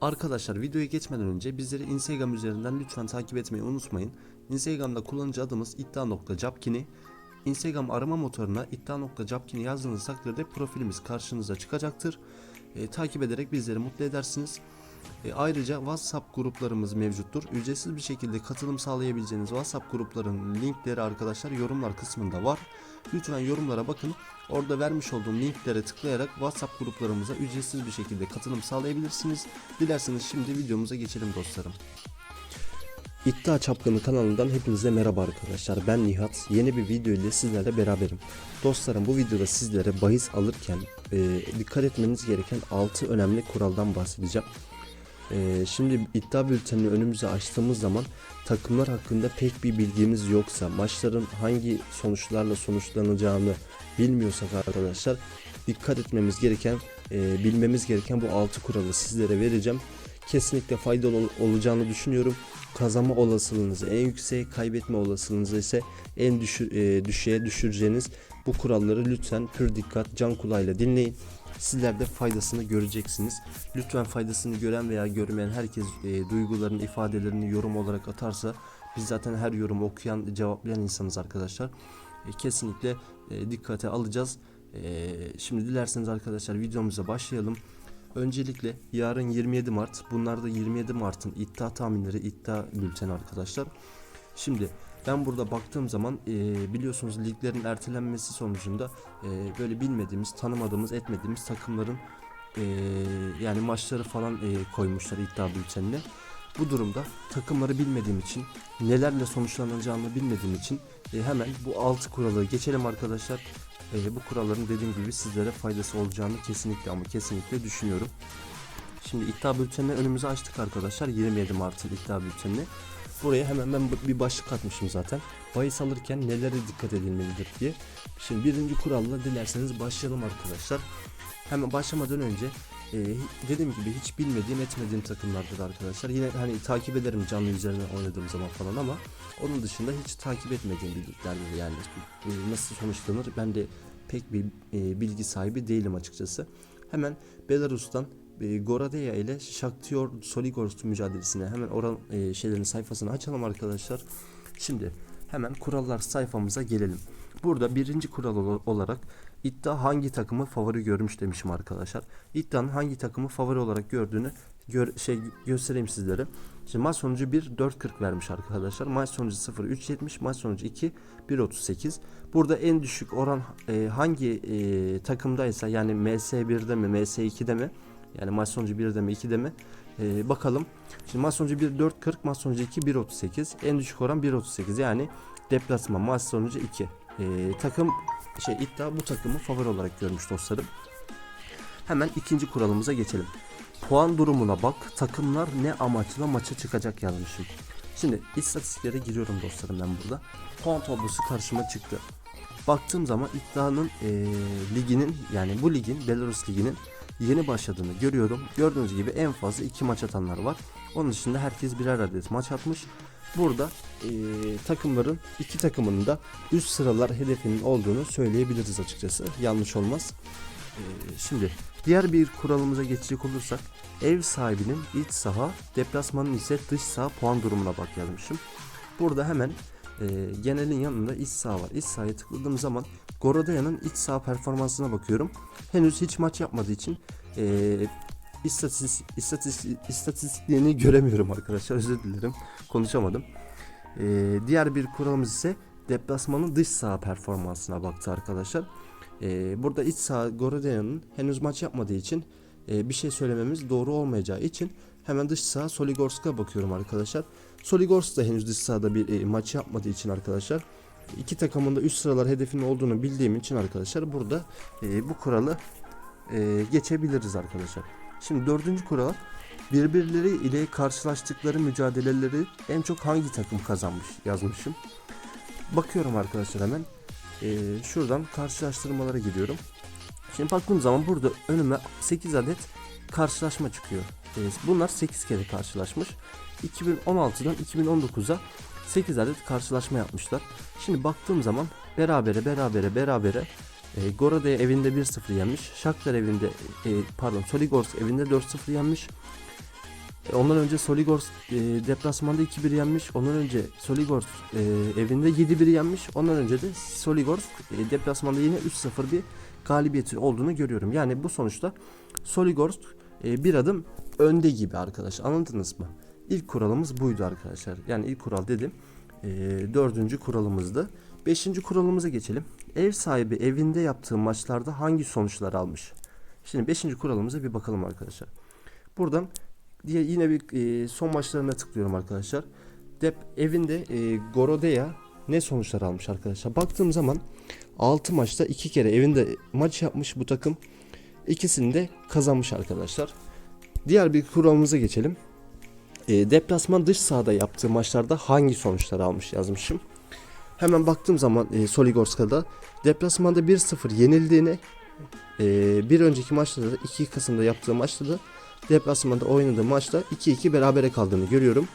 Arkadaşlar videoya geçmeden önce bizleri Instagram üzerinden lütfen takip etmeyi unutmayın. Instagram'da kullanıcı adımız iddia.capkini. Instagram arama motoruna iddia.capkini yazdığınız takdirde profilimiz karşınıza çıkacaktır. E, takip ederek bizleri mutlu edersiniz. E, ayrıca WhatsApp gruplarımız mevcuttur. Ücretsiz bir şekilde katılım sağlayabileceğiniz WhatsApp gruplarının linkleri arkadaşlar yorumlar kısmında var. Lütfen yorumlara bakın. Orada vermiş olduğum linklere tıklayarak WhatsApp gruplarımıza ücretsiz bir şekilde katılım sağlayabilirsiniz. Dilerseniz şimdi videomuza geçelim dostlarım. İddia Çapkını kanalından hepinize merhaba arkadaşlar. Ben Nihat. Yeni bir video ile sizlerle beraberim. Dostlarım bu videoda sizlere bahis alırken e, dikkat etmeniz gereken 6 önemli kuraldan bahsedeceğim. E, şimdi iddia bültenini önümüze açtığımız zaman takımlar hakkında pek bir bilgimiz yoksa, maçların hangi sonuçlarla sonuçlanacağını bilmiyorsak arkadaşlar dikkat etmemiz gereken, e, bilmemiz gereken bu 6 kuralı sizlere vereceğim. Kesinlikle faydalı ol- olacağını düşünüyorum. Kazanma olasılığınızı en yükseğe, kaybetme olasılığınızı ise en düşü, e, düşüğe düşüreceğiniz bu kuralları lütfen pür dikkat, can kulağıyla dinleyin. Sizler de faydasını göreceksiniz. Lütfen faydasını gören veya görmeyen herkes e, duygularını, ifadelerini yorum olarak atarsa biz zaten her yorumu okuyan, cevaplayan insanız arkadaşlar. E, kesinlikle e, dikkate alacağız. E, şimdi dilerseniz arkadaşlar videomuza başlayalım. Öncelikle yarın 27 Mart. Bunlar da 27 Mart'ın iddia tahminleri, iddia bülteni arkadaşlar. Şimdi ben burada baktığım zaman e, biliyorsunuz liglerin ertelenmesi sonucunda e, böyle bilmediğimiz, tanımadığımız, etmediğimiz takımların e, yani maçları falan e, koymuşlar iddia bültenine. Bu durumda takımları bilmediğim için, nelerle sonuçlanacağını bilmediğim için e, hemen bu 6 kuralı geçelim arkadaşlar. E, bu kuralların dediğim gibi sizlere faydası olacağını kesinlikle ama kesinlikle düşünüyorum. Şimdi iddia bültenini önümüze açtık arkadaşlar. 27 Mart'ın iddia bültenini. Buraya hemen ben bir başlık atmışım zaten. Bahis alırken nelere dikkat edilmelidir diye. Şimdi birinci kuralla dilerseniz başlayalım arkadaşlar. Hemen başlamadan önce e, dediğim gibi hiç bilmediğim etmediğim takımlardır arkadaşlar. Yine hani takip ederim canlı üzerine oynadığım zaman falan ama onun dışında hiç takip etmediğim bilgilerdir yani. E, nasıl sonuçlanır ben de pek bir e, bilgi sahibi değilim açıkçası. Hemen Belarus'tan e, Goradeya ile Shakhtar Soligorsk mücadelesine hemen oran e, şeylerin sayfasını açalım arkadaşlar. Şimdi hemen kurallar sayfamıza gelelim. Burada birinci kural ol- olarak iddia hangi takımı favori görmüş demişim arkadaşlar. İddianın hangi takımı favori olarak gördüğünü gör, şey göstereyim sizlere. Şimdi maç sonucu 1 4.40 vermiş arkadaşlar. Maç sonucu 0 3.70, maç sonucu 2 1.38. Burada en düşük oran e, hangi e, takımdaysa yani MS1'de mi MS2'de mi yani maç sonucu 1'de mi 2'de mi Ee, bakalım. Şimdi maç sonucu 1 4.40 maç sonucu 2 1.38 en düşük oran 1.38 yani deplasman maç sonucu 2 Ee, takım şey iddia bu takımı favori olarak görmüş dostlarım. Hemen ikinci kuralımıza geçelim. Puan durumuna bak takımlar ne amaçla maça çıkacak yazmışım. Şimdi istatistiklere giriyorum dostlarım ben burada. Puan tablosu karşıma çıktı. Baktığım zaman iddianın eee, liginin yani bu ligin Belarus liginin yeni başladığını görüyorum. Gördüğünüz gibi en fazla iki maç atanlar var. Onun dışında herkes birer adet maç atmış. Burada eee, takımların iki takımının da üst sıralar hedefinin olduğunu söyleyebiliriz açıkçası. Yanlış olmaz. Eee, şimdi diğer bir kuralımıza geçecek olursak ev sahibinin iç saha, deplasmanın ise dış saha puan durumuna bak yazmışım. Burada hemen e, genelin yanında iç saha var. İç sahaya tıkladığım zaman Gorodaya'nın iç saha performansına bakıyorum. Henüz hiç maç yapmadığı için e, istatistik, istatistik, istatistiklerini göremiyorum arkadaşlar. Özür dilerim. Konuşamadım. E, diğer bir kuralımız ise deplasmanın dış saha performansına baktı arkadaşlar. E, burada iç saha Gorodaya'nın henüz maç yapmadığı için e, bir şey söylememiz doğru olmayacağı için hemen dış saha Soligorsk'a bakıyorum arkadaşlar. Soligorsk da henüz dış sahada bir e, maç yapmadığı için arkadaşlar iki takımın da üst sıralar hedefinin olduğunu bildiğim için arkadaşlar burada e, bu kuralı e, geçebiliriz arkadaşlar. Şimdi dördüncü kural birbirleri ile karşılaştıkları mücadeleleri en çok hangi takım kazanmış yazmışım. Bakıyorum arkadaşlar hemen. E, şuradan karşılaştırmalara giriyorum. Şimdi baktığım zaman burada önüme 8 adet karşılaşma çıkıyor. E, bunlar 8 kere karşılaşmış. 2016'dan 2019'a 8 adet karşılaşma yapmışlar. Şimdi baktığım zaman berabere berabere berabere e, Gorodaya evinde 1-0 yenmiş. Shakhtar evinde e, pardon Soligorsk evinde 4-0 yenmiş. E, Ondan önce Soligorsk e, deplasmanda 2-1 yenmiş. Ondan önce Soligorsk e, evinde 7-1 yenmiş. Ondan önce de Soligorsk e, deplasmanda yine 3-0 bir galibiyeti olduğunu görüyorum. Yani bu sonuçta Soligorsk e, bir adım önde gibi arkadaşlar. Anladınız mı? İlk kuralımız buydu arkadaşlar. Yani ilk kural dedim. E, dördüncü kuralımızdı. Beşinci kuralımıza geçelim. Ev sahibi evinde yaptığı maçlarda hangi sonuçlar almış? Şimdi beşinci kuralımıza bir bakalım arkadaşlar. Buradan diye yine bir e, son maçlarına tıklıyorum arkadaşlar. Dep evinde e, Gorodea ne sonuçlar almış arkadaşlar. Baktığım zaman 6 maçta 2 kere evinde maç yapmış bu takım. İkisini de kazanmış arkadaşlar. Diğer bir kuralımıza geçelim. E, deplasman dış sahada yaptığı maçlarda hangi sonuçlar almış yazmışım. Hemen baktığım zaman e, Soligorska'da deplasmanda 1-0 yenildiğini e, bir önceki maçta da 2 Kasım'da yaptığı maçta da deplasmanda oynadığı maçta 2-2 berabere kaldığını görüyorum.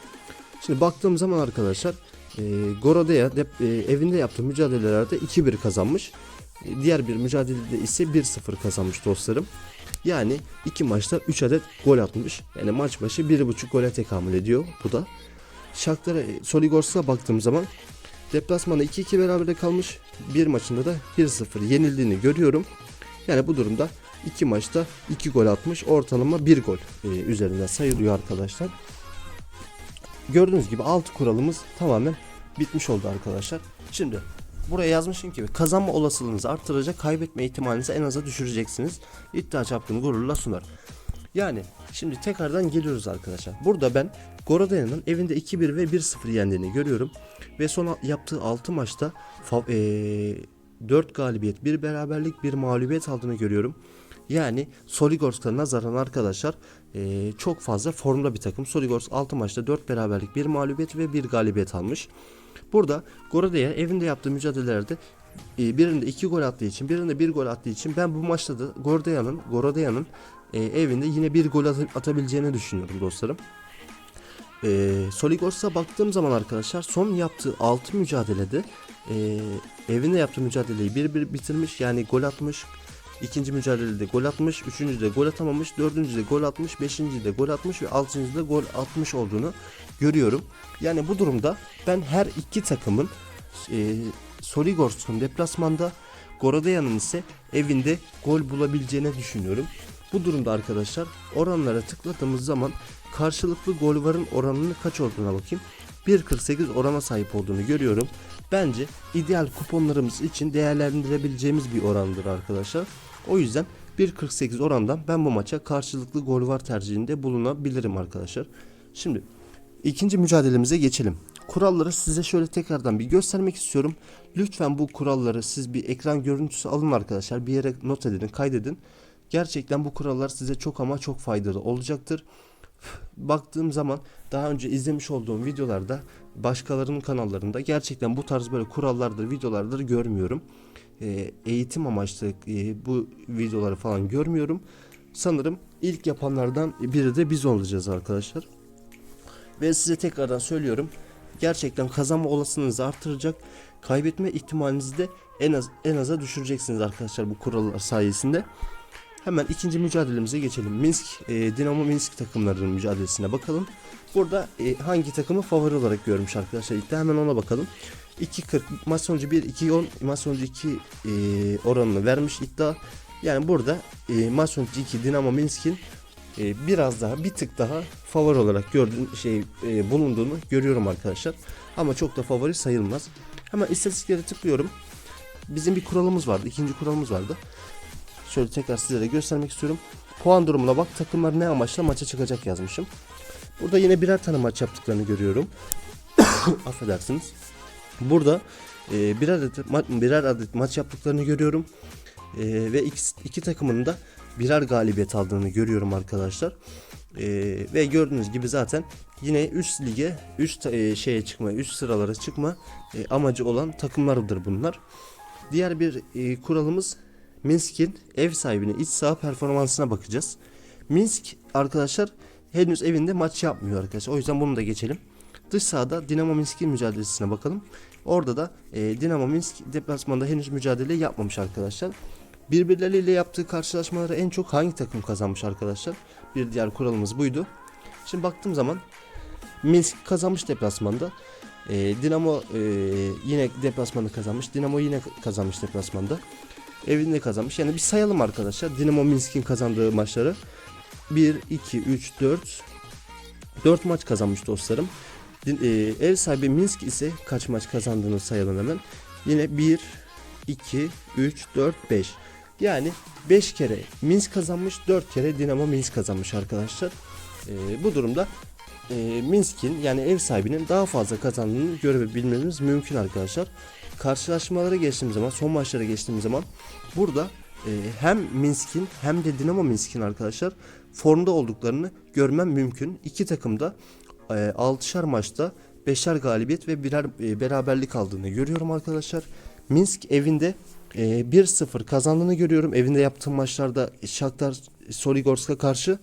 Şimdi baktığım zaman arkadaşlar e, Gorodea dep- e, evinde yaptığı mücadelelerde 2-1 kazanmış. Diğer bir mücadelede ise 1-0 kazanmış dostlarım. Yani iki maçta 3 adet gol atmış. Yani maç başı 1.5 gole tekamül ediyor bu da. Shakhtar e, Soligorsk'a baktığım zaman deplasmanda 2-2 berabere kalmış. Bir maçında da 1-0 yenildiğini görüyorum. Yani bu durumda iki maçta 2 gol atmış. Ortalama 1 gol e, üzerinden sayılıyor arkadaşlar. Gördüğünüz gibi 6 kuralımız tamamen bitmiş oldu arkadaşlar. Şimdi buraya yazmışım ki kazanma olasılığınızı arttıracak, kaybetme ihtimalinizi en aza düşüreceksiniz. İddia çapkını gururla sunar. Yani şimdi tekrardan geliyoruz arkadaşlar. Burada ben Gorodea'nın evinde 2-1 ve 1-0 yendiğini görüyorum. Ve son yaptığı 6 maçta eee 4 galibiyet, 1 beraberlik, 1 mağlubiyet aldığını görüyorum. Yani Soligorsk'a nazaran arkadaşlar eee, çok fazla formda bir takım. Soligorsk 6 maçta 4 beraberlik, 1 mağlubiyet ve 1 galibiyet almış. Burada Gorodea evinde yaptığı mücadelelerde e, birinde 2 gol attığı için birinde 1 gol attığı için ben bu maçta da Gorodea'nın Gorodea'nın e, evinde yine bir gol at- atabileceğini düşünüyorum dostlarım. E, Soligorsk'a baktığım zaman arkadaşlar son yaptığı 6 mücadelede e, evinde yaptığı mücadeleyi 1-1 bitirmiş yani gol atmış. İkinci mücadelede gol atmış, üçüncüde gol atamamış, dördüncüde gol atmış, beşincide gol atmış ve altıncıda gol atmış olduğunu görüyorum. Yani bu durumda ben her iki takımın e, Soligorsk'un deplasmanda, Gorodea'nın ise evinde gol bulabileceğini düşünüyorum. Bu durumda arkadaşlar oranlara tıkladığımız zaman karşılıklı gol varın oranının kaç olduğuna bakayım. 1.48 orana sahip olduğunu görüyorum. Bence ideal kuponlarımız için değerlendirebileceğimiz bir orandır arkadaşlar. O yüzden 1.48 orandan ben bu maça karşılıklı gol var tercihinde bulunabilirim arkadaşlar. Şimdi ikinci mücadelemize geçelim. Kuralları size şöyle tekrardan bir göstermek istiyorum. Lütfen bu kuralları siz bir ekran görüntüsü alın arkadaşlar. Bir yere not edin, kaydedin. Gerçekten bu kurallar size çok ama çok faydalı olacaktır. Baktığım zaman daha önce izlemiş olduğum videolarda başkalarının kanallarında gerçekten bu tarz böyle kurallardır, videolardır görmüyorum. Ee, eğitim amaçlı e, bu videoları falan görmüyorum. Sanırım ilk yapanlardan biri de biz olacağız arkadaşlar. Ve size tekrardan söylüyorum. Gerçekten kazanma olasılığınızı artıracak. Kaybetme ihtimalinizi de en az en aza düşüreceksiniz arkadaşlar bu kurallar sayesinde. Hemen ikinci mücadelemize geçelim. Minsk, e, Dinamo Minsk takımlarının mücadelesine bakalım. Burada e, hangi takımı favori olarak görmüş arkadaşlar? İlk hemen ona bakalım. 2.40 maç sonucu 1 2.10 maç sonucu 2 e, oranını vermiş iddia. Yani burada e, maç sonucu 2 Dinamo Minsk'in e, biraz daha bir tık daha favori olarak gördüğüm şey e, bulunduğunu görüyorum arkadaşlar. Ama çok da favori sayılmaz. Hemen istatistiklere tıklıyorum. Bizim bir kuralımız vardı. ikinci kuralımız vardı. Şöyle tekrar sizlere göstermek istiyorum. Puan durumuna bak takımlar ne amaçla maça çıkacak yazmışım. Burada yine birer tane maç yaptıklarını görüyorum. Affedersiniz. Burada e, birer adet ma- birer adet maç yaptıklarını görüyorum. E, ve iki, iki takımın da birer galibiyet aldığını görüyorum arkadaşlar. E, ve gördüğünüz gibi zaten yine üst lige, üst e, şeye çıkma, üst sıralara çıkma e, amacı olan takımlardır bunlar. Diğer bir e, kuralımız Minsk'in ev sahibine iç saha performansına bakacağız. Minsk arkadaşlar henüz evinde maç yapmıyor arkadaşlar. O yüzden bunu da geçelim. Dış sahada Dinamo Minsk'in mücadelesine bakalım. Orada da e, Dinamo Minsk deplasmanda henüz mücadele yapmamış arkadaşlar. Birbirleriyle yaptığı karşılaşmaları en çok hangi takım kazanmış arkadaşlar? Bir diğer kuralımız buydu. Şimdi baktığım zaman Minsk kazanmış deplasmanda. Ee, Dinamo e, yine deplasmanda kazanmış. Dinamo yine kazanmış deplasmanda. Evinde kazanmış. Yani bir sayalım arkadaşlar. Dinamo Minsk'in kazandığı maçları. 1, 2, 3, 4. 4 maç kazanmış dostlarım. E, ev sahibi Minsk ise kaç maç kazandığını sayalım hemen. Yine 1, 2, 3, 4, 5. Yani 5 kere Minsk kazanmış, 4 kere Dinamo Minsk kazanmış arkadaşlar. E, bu durumda e, Minsk'in yani ev sahibinin daha fazla kazandığını görebilmemiz mümkün arkadaşlar. Karşılaşmalara geçtiğimiz zaman, son maçlara geçtiğimiz zaman burada e, hem Minsk'in hem de Dinamo Minsk'in arkadaşlar formda olduklarını görmem mümkün. İki takım da e, 6'şar maçta 5'er galibiyet ve birer e, beraberlik aldığını görüyorum arkadaşlar. Minsk evinde e, 1-0 kazandığını görüyorum. Evinde yaptığım maçlarda Shakhtar Soligorsk'a karşı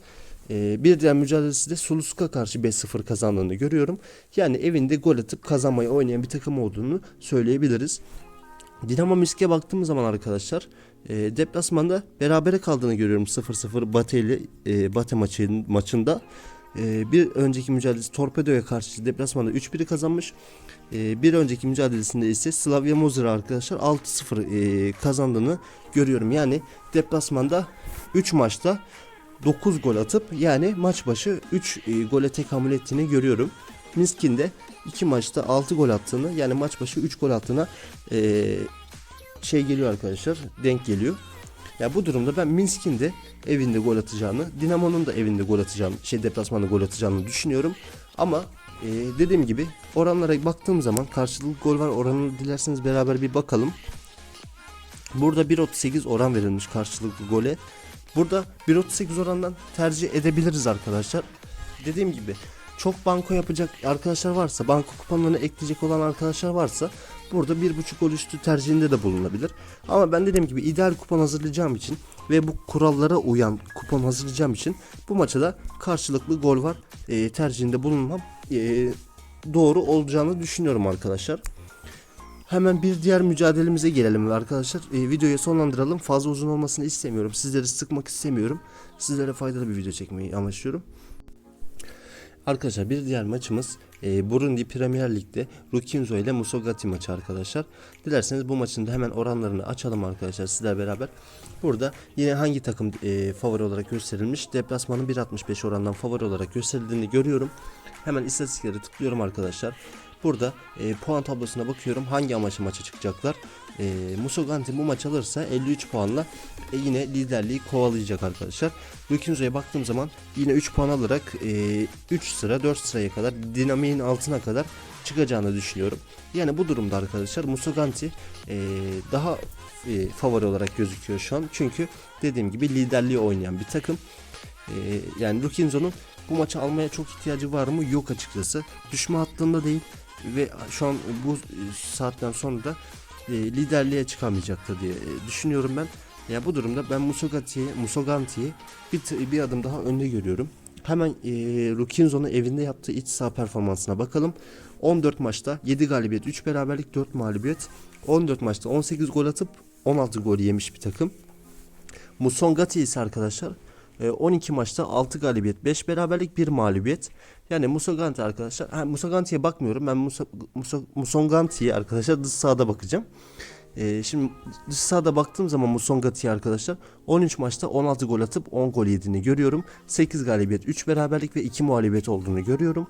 e, bir diğer mücadelesi de Sulusk'a karşı 5-0 kazandığını görüyorum. Yani evinde gol atıp kazanmayı oynayan bir takım olduğunu söyleyebiliriz. Dinamo Minsk'e baktığımız zaman arkadaşlar e, deplasmanda berabere kaldığını görüyorum 0-0 Bate ile e, Bate maçın, maçında. E, bir önceki mücadelesi Torpedo'ya karşı deplasmanda 3-1'i kazanmış. E, bir önceki mücadelesinde ise Slavia Mozira arkadaşlar 6-0 e, kazandığını görüyorum. Yani deplasmanda 3 maçta 9 gol atıp yani maç başı 3 e, gole tekamül ettiğini görüyorum. Minsk'in de 2 maçta 6 gol attığını yani maç başı 3 gol attığına e, şey geliyor arkadaşlar denk geliyor. Ya bu durumda ben Minsk'in de evinde gol atacağını, Dinamo'nun da evinde gol atacağını, şey deplasmanda gol atacağını düşünüyorum. Ama e, dediğim gibi oranlara baktığım zaman karşılıklı gol var oranını dilerseniz beraber bir bakalım. Burada 1.38 oran verilmiş karşılıklı gole. Burada 1.38 orandan tercih edebiliriz arkadaşlar. Dediğim gibi çok banko yapacak arkadaşlar varsa, banko kuponlarını ekleyecek olan arkadaşlar varsa burada 1.5 gol üstü tercihinde de bulunabilir. Ama ben dediğim gibi ideal kupon hazırlayacağım için ve bu kurallara uyan kupon hazırlayacağım için bu maça da karşılıklı gol var e, tercihinde bulunmam e, doğru olacağını düşünüyorum arkadaşlar. Hemen bir diğer mücadelemize gelelim arkadaşlar. E, videoyu sonlandıralım. Fazla uzun olmasını istemiyorum. Sizleri sıkmak istemiyorum. Sizlere faydalı bir video çekmeyi amaçlıyorum. Arkadaşlar bir diğer maçımız e, Burundi Premier Lig'de Rukinzo ile Musogati maçı arkadaşlar. Dilerseniz bu maçın da hemen oranlarını açalım arkadaşlar sizler beraber. Burada yine hangi takım e, favori olarak gösterilmiş? Deplasmanın 1.65 orandan favori olarak gösterildiğini görüyorum. Hemen istatistikleri tıklıyorum arkadaşlar. Burada e, puan tablosuna bakıyorum. Hangi amaçla maça çıkacaklar? E, Musoganti bu maç alırsa 53 puanla e, yine liderliği kovalayacak arkadaşlar. Lukinzo'ya baktığım zaman yine 3 puan alarak e, 3 sıra 4 sıraya kadar dinamiğin altına kadar çıkacağını düşünüyorum. Yani bu durumda arkadaşlar Musoganti e, daha e, favori olarak gözüküyor şu an. Çünkü dediğim gibi liderliği oynayan bir takım. E, yani Lukinzo'nun bu maçı almaya çok ihtiyacı var mı? Yok açıkçası. Düşme hattında değil ve şu an bu saatten sonra da e, liderliğe çıkamayacaktır diye e, düşünüyorum ben. Ya bu durumda ben Musogati'yi, Musoganti'yi bir, bir adım daha önde görüyorum. Hemen e, Rukinzo'nun evinde yaptığı iç saha performansına bakalım. 14 maçta 7 galibiyet, 3 beraberlik, 4 mağlubiyet. 14 maçta 18 gol atıp 16 gol yemiş bir takım. Musongati ise arkadaşlar e, 12 maçta 6 galibiyet, 5 beraberlik, 1 mağlubiyet. Yani Musoganti arkadaşlar. Ha, Musoganti'ye bakmıyorum. Ben Musa, Musonganti'ye arkadaşlar dış sahada bakacağım. Ee, şimdi dış sahada baktığım zaman Musongati'ye arkadaşlar 13 maçta 16 gol atıp 10 gol yediğini görüyorum. 8 galibiyet, 3 beraberlik ve 2 mağlubiyet olduğunu görüyorum.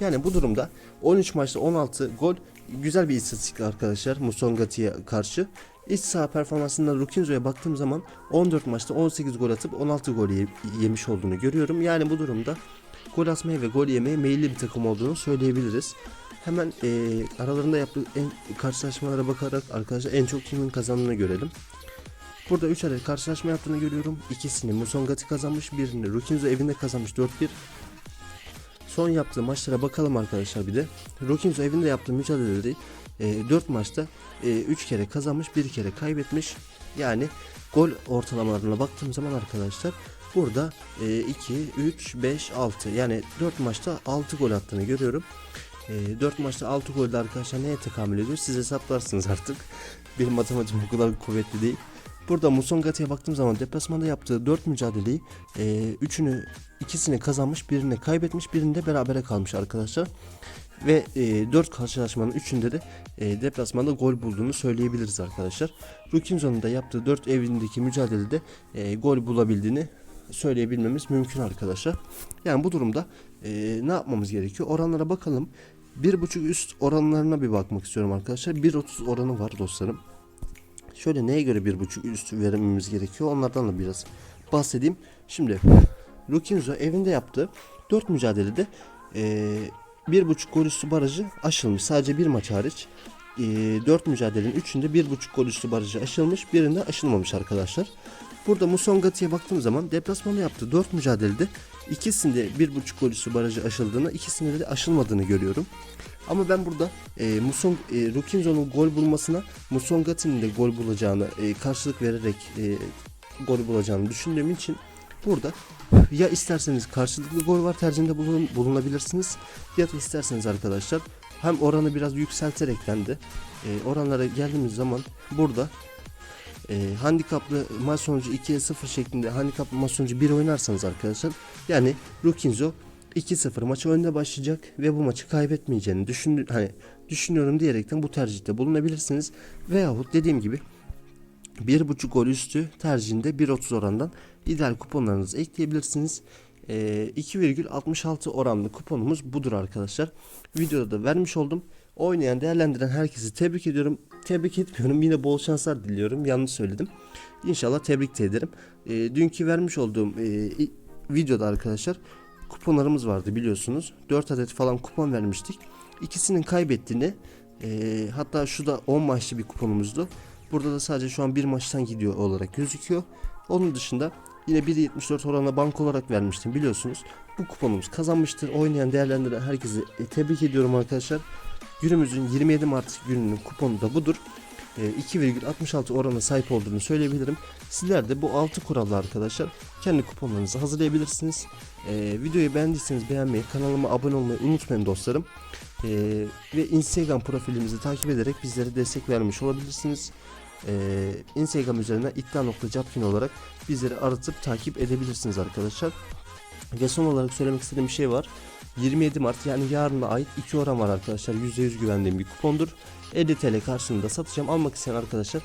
Yani bu durumda 13 maçta 16 gol güzel bir istatistik arkadaşlar Musongati'ye karşı. İç saha performansında Rukinzo'ya baktığım zaman 14 maçta 18 gol atıp 16 gol ye- yemiş olduğunu görüyorum. Yani bu durumda gol atmaya ve gol yemeye meyilli bir takım olduğunu söyleyebiliriz. Hemen eee, aralarında yaptığı en karşılaşmalara bakarak arkadaşlar en çok kimin kazandığını görelim. Burada 3 adet karşılaşma yaptığını görüyorum. İkisini Musongati kazanmış, birini Rukinzo evinde kazanmış 4-1. Son yaptığı maçlara bakalım arkadaşlar bir de. Rukinzo evinde yaptığı mücadeleleri 4 maçta 3 kere kazanmış, 1 kere kaybetmiş. Yani gol ortalamalarına baktığım zaman arkadaşlar burada 2, 3, 5, 6 yani 4 maçta 6 gol attığını görüyorum. 4 maçta 6 golde arkadaşlar neye tekamül ediyor siz hesaplarsınız artık. Benim matematiğim o kadar kuvvetli değil. Burada Musongati'ye baktığım zaman deplasmanda yaptığı 4 mücadeleyi 3'ünü ikisini kazanmış, birini kaybetmiş, birinde berabere kalmış arkadaşlar ve e, 4 karşılaşmanın 3'ünde de e, deplasmanda gol bulduğunu söyleyebiliriz arkadaşlar. Rukinzo'nun da yaptığı 4 evindeki mücadelede e, gol bulabildiğini söyleyebilmemiz mümkün arkadaşlar. Yani bu durumda e, ne yapmamız gerekiyor? Oranlara bakalım. 1.5 üst oranlarına bir bakmak istiyorum arkadaşlar. 1.30 oranı var dostlarım. Şöyle neye göre 1.5 üst vermemiz gerekiyor? Onlardan da biraz bahsedeyim. Şimdi Rukinzo evinde yaptı. 4 mücadelede e, 1.5 gol üstü barajı aşılmış. Sadece bir maç hariç. E, 4 mücadelenin 3'ünde 1.5 gol üstü barajı aşılmış. Birinde aşılmamış arkadaşlar. Burada Musongati'ye baktığım zaman deplasmanı yaptı. 4 mücadelede ikisinde 1.5 gol üstü barajı aşıldığını, ikisinde de aşılmadığını görüyorum. Ama ben burada e, Musong, e, Rukinzo'nun gol bulmasına Musongati'nin de gol bulacağını e, karşılık vererek e, gol bulacağını düşündüğüm için burada ya isterseniz karşılıklı gol var tercihinde bulun, bulunabilirsiniz ya da isterseniz arkadaşlar hem oranı biraz yükselterekten de e, oranlara geldiğimiz zaman burada e, handikaplı maç sonucu 2'ye 0 şeklinde handikaplı maç sonucu 1 oynarsanız arkadaşlar yani Rukinzo 2-0 maçı önde başlayacak ve bu maçı kaybetmeyeceğini düşün, hani düşünüyorum diyerekten bu tercihte bulunabilirsiniz. Veyahut dediğim gibi 1.5 gol üstü tercihinde 1.30 orandan ideal kuponlarınızı ekleyebilirsiniz. Ee, 2,66 oranlı kuponumuz budur arkadaşlar. Videoda da vermiş oldum. Oynayan, değerlendiren herkesi tebrik ediyorum. Tebrik etmiyorum. Yine bol şanslar diliyorum. Yanlış söyledim. İnşallah tebrik de ederim. Ee, dünkü vermiş olduğum e, videoda arkadaşlar kuponlarımız vardı biliyorsunuz. 4 adet falan kupon vermiştik. İkisinin kaybettiğini e, hatta şu da 10 maçlı bir kuponumuzdu. Burada da sadece şu an bir maçtan gidiyor olarak gözüküyor. Onun dışında yine 1.74 oranla bank olarak vermiştim biliyorsunuz. Bu kuponumuz kazanmıştır. Oynayan değerlendiren herkesi e, tebrik ediyorum arkadaşlar. Günümüzün 27 Mart gününün kuponu da budur. E, 2,66 orana sahip olduğunu söyleyebilirim. Sizler de bu 6 kurallı arkadaşlar kendi kuponlarınızı hazırlayabilirsiniz. E, videoyu beğendiyseniz beğenmeyi, kanalıma abone olmayı unutmayın dostlarım. E, ve Instagram profilimizi takip ederek bizlere destek vermiş olabilirsiniz. E, Instagram üzerinden iddia.capkin olarak bizleri aratıp takip edebilirsiniz arkadaşlar. Ve son olarak söylemek istediğim bir şey var. 27 Mart yani yarına ait 2 oran var arkadaşlar. %100 güvendiğim bir kupondur. 50 TL karşılığında satacağım. Almak isteyen arkadaşlar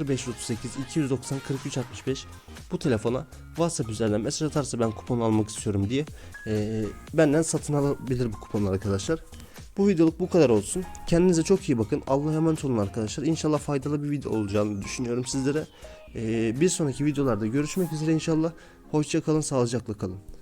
0538 290 43 65 bu telefona WhatsApp üzerinden mesaj atarsa ben kupon almak istiyorum diye eee, benden satın alabilir bu kuponu arkadaşlar. Bu videoluk bu kadar olsun. Kendinize çok iyi bakın. Allah'a emanet olun arkadaşlar. İnşallah faydalı bir video olacağını düşünüyorum sizlere. Eee, bir sonraki videolarda görüşmek üzere inşallah. Hoşça kalın, sağlıcakla kalın.